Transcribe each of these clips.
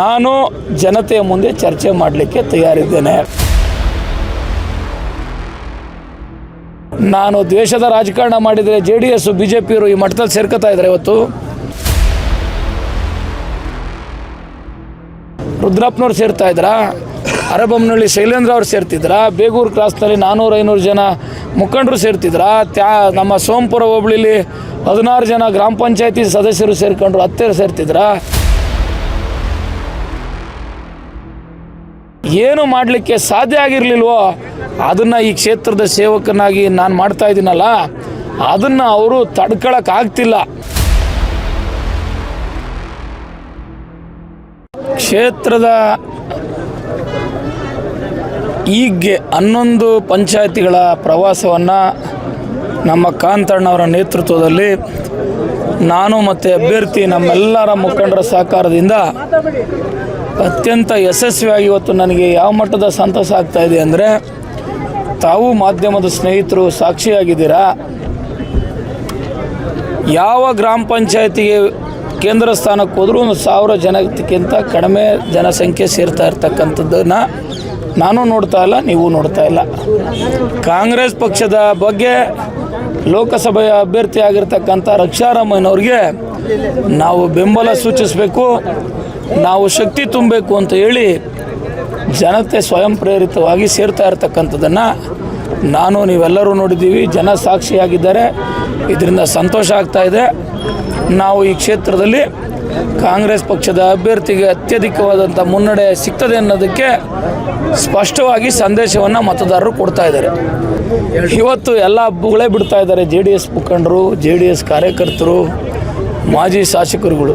ನಾನು ಜನತೆಯ ಮುಂದೆ ಚರ್ಚೆ ಮಾಡಲಿಕ್ಕೆ ತಯಾರಿದ್ದೇನೆ. ನಾನು ದ್ವೇಷದ ರಾಜಕಾರಣ ಮಾಡಿದರೆ J D S B J ಪಿಯವರು ಈ ಮಟ್ಟದಲ್ಲಿ ಸೇರ್ಕೋತಾ ಇದ್ದಾರೆ ಇವತ್ತು. ರುದ್ರಪ್ಪನವ್ರು ಸೇರ್ತಾ ಇದ್ರಾ? ಅರಬಮ್ನಹಳ್ಳಿ ಶೈಲೇಂದ್ರ ಅವ್ರು ಸೇರ್ತಿದ್ರ? ಬೇಗೂರು ಕ್ರಾಸ್ನಲ್ಲಿ ನಾನ್ನೂರು ಐನೂರು ಜನ ಮುಖಂಡರು ಸೇರ್ತಿದ್ರ? ತ್ಯಾ, ನಮ್ಮ ಸೋಮಪುರ ಹೋಬಳಿಲಿ ಹದಿನಾರು ಜನ ಗ್ರಾಮ ಪಂಚಾಯತಿ ಸದಸ್ಯರು ಸೇರ್ಕೊಂಡ್ರು, ಹತ್ತಿರ ಸೇರ್ತಿದ್ರಾ? ಏನು ಮಾಡಲಿಕ್ಕೆ ಸಾಧ್ಯ ಆಗಿರಲಿಲ್ವೋ ಅದನ್ನು ಈ ಕ್ಷೇತ್ರದ ಸೇವಕನಾಗಿ ನಾನು ಮಾಡ್ತಾ ಇದ್ದೀನಲ್ಲ, ಅದನ್ನು ಅವರು ತಡ್ಕೊಳಕ್ಕಾಗ್ತಿಲ್ಲ ಕ್ಷೇತ್ರದ ಈಗ್ಗೆ ಹನ್ನೊಂದು ಪಂಚಾಯತಿಗಳ ಪ್ರವಾಸವನ್ನು ನಮ್ಮ ಕಾಂತಣ್ಣವರ ನೇತೃತ್ವದಲ್ಲಿ ನಾನು ಮತ್ತು ಅಭ್ಯರ್ಥಿ ನಮ್ಮೆಲ್ಲರ ಮುಖಂಡರ ಸಹಕಾರದಿಂದ ಅತ್ಯಂತ ಯಶಸ್ವಿಯಾಗಿ ಇವತ್ತು ನನಗೆ ಯಾವ ಮಟ್ಟದ ಸಂತಸ ಆಗ್ತಾ ಇದೆ ಅಂದರೆ, ತಾವು ಮಾಧ್ಯಮದ ಸ್ನೇಹಿತರು ಸಾಕ್ಷಿಯಾಗಿದ್ದೀರಾ? ಯಾವ ಗ್ರಾಮ ಪಂಚಾಯತಿಗೆ ಕೇಂದ್ರ ಸ್ಥಾನಕ್ಕೆ ಹೋದರೂ ಒಂದು ಸಾವಿರ ಜನಕ್ಕಿಂತ ಕಡಿಮೆ ಜನಸಂಖ್ಯೆ ಸೇರ್ತಾ ಇರ್ತಕ್ಕಂಥದ್ದನ್ನು ನಾನು ನೋಡ್ತಾ ಇಲ್ಲ, ನೀವು ನೋಡ್ತಾ ಇಲ್ಲ. ಕಾಂಗ್ರೆಸ್ ಪಕ್ಷದ ಬಗ್ಗೆ ಲೋಕಸಭೆಯ ಅಭ್ಯರ್ಥಿ ಆಗಿರ್ತಕ್ಕಂಥ ರಕ್ಷಾರಾಮಯ್ಯನವ್ರಿಗೆ ನಾವು ಬೆಂಬಲ ಸೂಚಿಸಬೇಕು. ನಾವು ಶಕ್ತಿ ತುಂಬಬೇಕು ಅಂತ ಹೇಳಿ ಜನತೆ ಸ್ವಯಂ ಪ್ರೇರಿತವಾಗಿ ಸೇರ್ತಾ ಇರತಕ್ಕಂಥದ್ದನ್ನು ನಾನು, ನೀವೆಲ್ಲರೂ ನೋಡಿದ್ದೀವಿ. ಜನ ಸಾಕ್ಷಿಯಾಗಿದ್ದಾರೆ. ಇದರಿಂದ ಸಂತೋಷ ಆಗ್ತಾ ಇದೆ. ನಾವು ಈ ಕ್ಷೇತ್ರದಲ್ಲಿ ಕಾಂಗ್ರೆಸ್ ಪಕ್ಷದ ಅಭ್ಯರ್ಥಿಗೆ ಅತ್ಯಧಿಕವಾದಂಥ ಮುನ್ನಡೆ ಸಿಗ್ತದೆ ಅನ್ನೋದಕ್ಕೆ ಸ್ಪಷ್ಟವಾಗಿ ಸಂದೇಶವನ್ನು ಮತದಾರರು ಕೊಡ್ತಾ ಇದ್ದಾರೆ. ಇವತ್ತು ಎಲ್ಲ ಹಬ್ಬಗಳೇ ಬಿಡ್ತಾ ಇದ್ದಾರೆ. ಜೆ ಡಿ ಎಸ್ ಮುಖಂಡರು, ಜೆ ಡಿ ಎಸ್ ಕಾರ್ಯಕರ್ತರು, ಮಾಜಿ ಶಾಸಕರುಗಳು.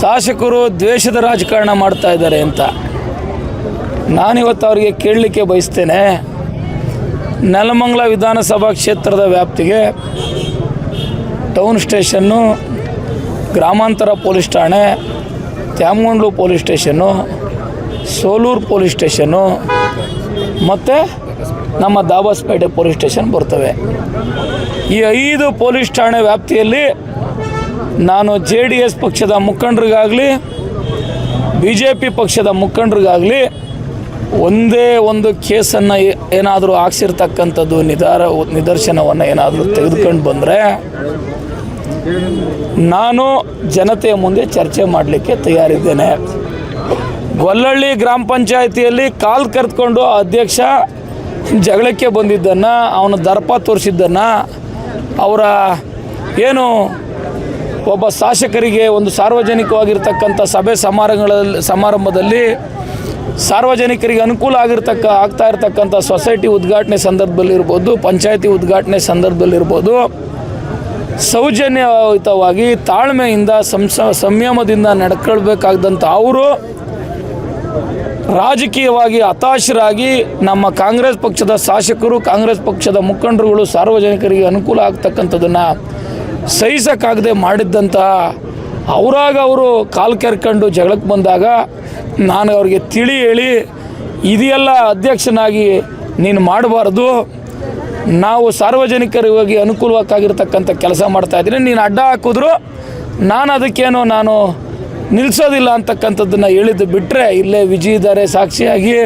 ಶಾಸಕರು ದ್ವೇಷದ ರಾಜಕಾರಣ ಮಾಡ್ತಾ ಇದ್ದಾರೆ ಅಂತ. ನಾನಿವತ್ತು ಅವರಿಗೆ ಕೇಳಲಿಕ್ಕೆ ಬಯಸ್ತೇನೆ. ನೆಲಮಂಗಲ ವಿಧಾನಸಭಾ ಕ್ಷೇತ್ರದ ವ್ಯಾಪ್ತಿಗೆ ಟೌನ್ ಸ್ಟೇಷನ್ನು, ಗ್ರಾಮಾಂತರ ಪೊಲೀಸ್ ಠಾಣೆ, Tyamagondlu police station, Solur police station, ಮತ್ತು ನಮ್ಮ ದಾಬಾಸ್ಪೇಟೆ ಪೊಲೀಸ್ ಸ್ಟೇಷನ್ ಬರ್ತವೆ. ಈ ಐದು ಪೊಲೀಸ್ ಠಾಣೆ ವ್ಯಾಪ್ತಿಯಲ್ಲಿ ನಾನು ಜೆ ಡಿ ಎಸ್ ಪಕ್ಷದ ಮುಖಂಡರಿಗಾಗಲಿ, ಬಿ ಜೆ ಪಿ ಪಕ್ಷದ ಮುಖಂಡರಿಗಾಗಲಿ ಒಂದೇ ಒಂದು ಕೇಸನ್ನು ಏನಾದರೂ ಹಾಕ್ಸಿರ್ತಕ್ಕಂಥದ್ದು ನಿಧಾರ ನಿದರ್ಶನವನ್ನು ಏನಾದರೂ ತೆಗೆದುಕೊಂಡು ಬಂದರೆ ನಾನು ಜನತೆಯ ಮುಂದೆ ಚರ್ಚೆ ಮಾಡಲಿಕ್ಕೆ ತಯಾರಿದ್ದೇನೆ. ಗೊಲ್ಲಹಳ್ಳಿ ಗ್ರಾಮ ಪಂಚಾಯಿತಿಯಲ್ಲಿ ಕಾಲು ಕರೆದುಕೊಂಡು ಅಧ್ಯಕ್ಷ ಜಗಳಕ್ಕೆ ಬಂದಿದ್ದನ್ನು, ಅವನು ದರ್ಪ ತೋರಿಸಿದ್ದನ್ನು, ಅವರ ಏನು ಒಬ್ಬ ಶಾಸಕರಿಗೆ ಒಂದು ಸಾರ್ವಜನಿಕವಾಗಿರ್ತಕ್ಕಂಥ ಸಭೆ ಸಮಾರಂಭಗಳಲ್ಲಿ ಸಮಾರಂಭದಲ್ಲಿ ಸಾರ್ವಜನಿಕರಿಗೆ ಅನುಕೂಲ ಆಗಿರ್ತಕ್ಕ ಆಗ್ತಾ ಇರತಕ್ಕಂಥ ಸೊಸೈಟಿ ಉದ್ಘಾಟನೆ ಸಂದರ್ಭದಲ್ಲಿರ್ಬೋದು ಪಂಚಾಯತಿ ಉದ್ಘಾಟನೆ ಸಂದರ್ಭದಲ್ಲಿರ್ಬೋದು ಸೌಜನ್ಯಯುತವಾಗಿ ತಾಳ್ಮೆಯಿಂದ ಸಂಸ, ಸಂಯಮದಿಂದ ನಡ್ಕೊಳ್ಬೇಕಾದಂಥ ಅವರು ರಾಜಕೀಯವಾಗಿ ಹತಾಶರಾಗಿ ನಮ್ಮ ಕಾಂಗ್ರೆಸ್ ಪಕ್ಷದ ಶಾಸಕರು, ಕಾಂಗ್ರೆಸ್ ಪಕ್ಷದ ಮುಖಂಡರುಗಳು ಸಾರ್ವಜನಿಕರಿಗೆ ಅನುಕೂಲ ಆಗ್ತಕ್ಕಂಥದ್ದನ್ನು ಸಹಿಸಕ್ಕಾಗದೆ ಮಾಡಿದ್ದಂಥ ಅವರಾಗ ಅವರು ಕಾಲು ಕೆರ್ಕೊಂಡು ಜಗಳಕ್ಕೆ ಬಂದಾಗ ನಾನು ಅವ್ರಿಗೆ ತಿಳಿ ಹೇಳಿ ಇದೆಲ್ಲ ಅಧ್ಯಕ್ಷನಾಗಿ, ನೀನು ಮಾಡಬಾರ್ದು. ನಾವು ಸಾರ್ವಜನಿಕರಿಗಾಗಿ ಅನುಕೂಲವಾಗಿರ್ತಕ್ಕಂಥ ಕೆಲಸ ಮಾಡ್ತಾಯಿದ್ದೀನಿ ನೀನು ಅಡ್ಡ ಹಾಕಿದ್ರು ನಾನು ಅದಕ್ಕೇನು ನಾನು ನಿಲ್ಲಿಸೋದಿಲ್ಲ ಅಂತಕ್ಕಂಥದ್ದನ್ನು ಹೇಳಿದ್ದು ಬಿಟ್ಟರೆ ಇಲ್ಲೇ ವಿಜಯಿದ್ದಾರೆ ಸಾಕ್ಷಿಯಾಗಿ.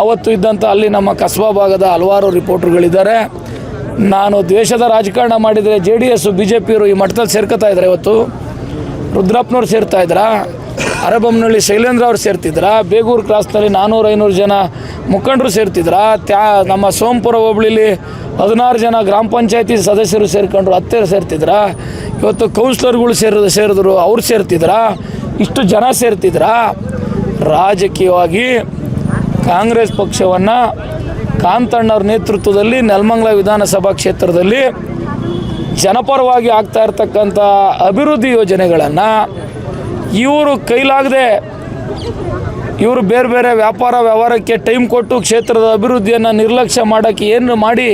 ಅವತ್ತು ಇದ್ದಂಥ ಅಲ್ಲಿ ನಮ್ಮ ಕಸ್ಬಾ ಭಾಗದ ಹಲವಾರು ರಿಪೋರ್ಟ್ರುಗಳಿದ್ದಾರೆ. ನಾನು ದ್ವೇಷದ ರಾಜಕಾರಣ ಮಾಡಿದರೆ J D S B J ಪಿಯವರು ಈ ಮಠದಲ್ಲಿ ಸೇರ್ಕೋತಾ ಇದ್ದಾರೆ ಇವತ್ತು. ರುದ್ರಪ್ಪನವ್ರು ಸೇರ್ತಾ ಇದ್ರಾ? ಅರಬಮ್ನಳ್ಳಿ ಶೈಲೇಂದ್ರ ಅವ್ರು ಸೇರ್ತಿದ್ರ? ಬೇಗೂರು ಕ್ರಾಸ್ನಲ್ಲಿ ನಾನ್ನೂರು ಐನೂರು ಜನ ಮುಖಂಡರು ಸೇರ್ತಿದ್ರ? ತ್ಯಾ, ನಮ್ಮ ಸೋಮಪುರ ಹೋಬಳಿಲಿ ಹದಿನಾರು ಜನ ಗ್ರಾಮ ಪಂಚಾಯತಿ ಸದಸ್ಯರು ಸೇರ್ಕೊಂಡ್ರು, ಹತ್ತಿರ ಸೇರ್ತಿದ್ರ? ಇವತ್ತು ಕೌನ್ಸಿಲರ್ಗಳು ಸೇರಿದ, ಸೇರಿದ್ರು, ಅವ್ರು ಸೇರ್ತಿದ್ರ? ಇಷ್ಟು ಜನ ಸೇರ್ತಿದ್ರ? ರಾಜಕೀಯವಾಗಿ ಕಾಂಗ್ರೆಸ್ ಪಕ್ಷವನ್ನು ಕಾಂತಣ್ಣವ್ರ ನೇತೃತ್ವದಲ್ಲಿ ನೆಲಮಂಗಲ ವಿಧಾನಸಭಾ ಕ್ಷೇತ್ರದಲ್ಲಿ ಜನಪರವಾಗಿ ಆಗ್ತಾ ಇರತಕ್ಕಂಥ ಅಭಿವೃದ್ಧಿ ಯೋಜನೆಗಳನ್ನು ಇವರು ಕೈಲಾಗದೆ ಇವರು ಬೇರೆ ಬೇರೆ ವ್ಯಾಪಾರ ವ್ಯವಹಾರಕ್ಕೆ ಟೈಮ್ ಕೊಟ್ಟು ಕ್ಷೇತ್ರದ ಅಭಿವೃದ್ಧಿಯನ್ನು ನಿರ್ಲಕ್ಷ್ಯ ಮಾಡೋಕ್ಕೆ ಏನು ಮಾಡಿ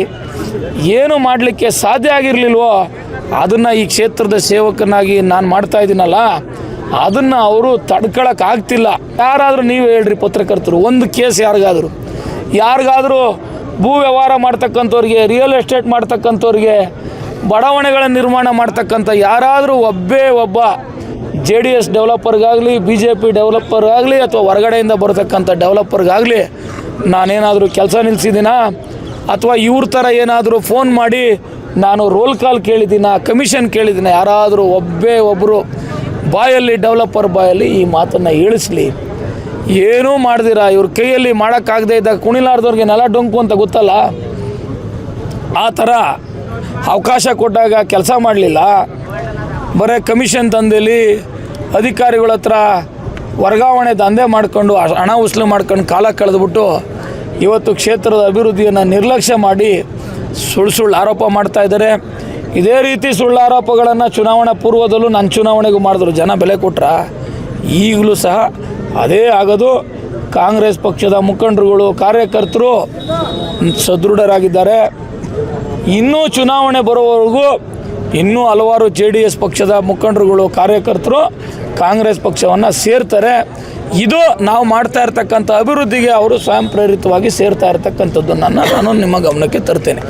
ಏನು ಮಾಡಲಿಕ್ಕೆ ಸಾಧ್ಯ ಆಗಿರಲಿಲ್ವೋ ಅದನ್ನು ಈ ಕ್ಷೇತ್ರದ ಸೇವಕನಾಗಿ ನಾನು ಮಾಡ್ತಾ ಇದ್ದೀನಲ್ಲ, ಅದನ್ನು ಅವರು ತಡ್ಕೊಳಕ್ಕಾಗ್ತಿಲ್ಲ ಯಾರಾದರೂ ನೀವು ಹೇಳ್ರಿ ಪತ್ರಕರ್ತರು, ಒಂದು ಕೇಸ್ ಯಾರಿಗಾದರೂ. ಯಾರಿಗಾದರೂ ಭೂ ವ್ಯವಹಾರ ಮಾಡ್ತಕ್ಕಂಥವ್ರಿಗೆ ರಿಯಲ್ ಎಸ್ಟೇಟ್ ಮಾಡ್ತಕ್ಕಂಥವ್ರಿಗೆ, ಬಡಾವಣೆಗಳ ನಿರ್ಮಾಣ ಮಾಡ್ತಕ್ಕಂಥ ಯಾರಾದರೂ ಒಬ್ಬೇ ಒಬ್ಬ ಜೆ ಡಿ ಎಸ್ ಡೆವಲಪರ್ಗಾಗಲಿ ಬಿ ಜೆ ಪಿ ಡೆವಲಪರ್ಗಾಗಲಿ ಅಥವಾ ಹೊರಗಡೆಯಿಂದ ಬರತಕ್ಕಂಥ ಡೆವಲಪರ್ಗಾಗಲಿ ನಾನೇನಾದರೂ ಕೆಲಸ ನಿಲ್ಲಿಸಿದ್ದೀನಾ ಅಥವಾ ಇವ್ರ ಥರ ಏನಾದರೂ ಫೋನ್ ಮಾಡಿ ನಾನು ರೋಲ್ ಕಾಲ್ ಕೇಳಿದ್ದೀನ ಕಮಿಷನ್ ಕೇಳಿದ್ದೀನಿ? ಯಾರಾದರೂ ಒಬ್ಬೇ ಒಬ್ಬರು ಬಾಯಲ್ಲಿ ಡೆವಲಪರ್ ಬಾಯಲ್ಲಿ ಈ ಮಾತನ್ನು ಹೇಳಿಸ್ಲಿ. ಏನೂ ಮಾಡ್ದಿರ? ಇವ್ರ ಕೈಯಲ್ಲಿ ಮಾಡೋಕ್ಕಾಗದೇ ಇದ್ದಾಗ ಕುಣಿಲಾರ್ದವ್ರಿಗೆ ನೆಲ ಡೊಂಕು ಅಂತ ಗೊತ್ತಲ್ಲ? ಆ ಥರ ಅವಕಾಶ ಕೊಟ್ಟಾಗ ಕೆಲಸ ಮಾಡಲಿಲ್ಲ. ಬರೀ ಕಮಿಷನ್ ತಂದೇಲಿ ಅಧಿಕಾರಿಗಳ ಹತ್ರ ವರ್ಗಾವಣೆ ದಂಧೆ ಮಾಡಿಕೊಂಡು ಹಣ ಉಸ್ಲು ಮಾಡ್ಕೊಂಡು ಕಾಲ ಕಳೆದ್ಬಿಟ್ಟು ಇವತ್ತು ಕ್ಷೇತ್ರದ ಅಭಿವೃದ್ಧಿಯನ್ನು ನಿರ್ಲಕ್ಷ್ಯ ಮಾಡಿ ಸುಳ್ಳು ಸುಳ್ಳು ಆರೋಪ ಮಾಡ್ತಾ ಇದ್ದಾರೆ ಇದೇ ರೀತಿ ಸುಳ್ಳು ಆರೋಪಗಳನ್ನು ಚುನಾವಣಾ ಪೂರ್ವದಲ್ಲೂ ನನ್ನ ಚುನಾವಣೆಗೂ ಮಾಡಿದ್ರು. ಜನ ಬೆಲೆ ಕೊಟ್ರ ಈಗಲೂ ಸಹ ಅದೇ ಆಗೋದು ಕಾಂಗ್ರೆಸ್ ಪಕ್ಷದ ಮುಖಂಡರುಗಳು, ಕಾರ್ಯಕರ್ತರು ಸದೃಢರಾಗಿದ್ದಾರೆ. ಇನ್ನೂ ಚುನಾವಣೆ ಬರೋವರೆಗೂ ಇನ್ನೂ ಹಲವಾರು ಜೆ ಡಿ ಎಸ್ ಪಕ್ಷದ ಮುಖಂಡರುಗಳು, ಕಾರ್ಯಕರ್ತರು ಕಾಂಗ್ರೆಸ್ ಪಕ್ಷವನ್ನು ಸೇರ್ತಾರೆ. ಇದು ನಾವು ಮಾಡ್ತಾ ಇರ್ತಕ್ಕಂಥ ಅಭಿವೃದ್ಧಿಗೆ ಅವರು ಸ್ವಯಂ ಪ್ರೇರಿತವಾಗಿ ಸೇರ್ತಾ ಇರ್ತಕ್ಕಂಥದ್ದನ್ನು ನಾನು ನಿಮ್ಮ ಗಮನಕ್ಕೆ ತರ್ತೇನೆ.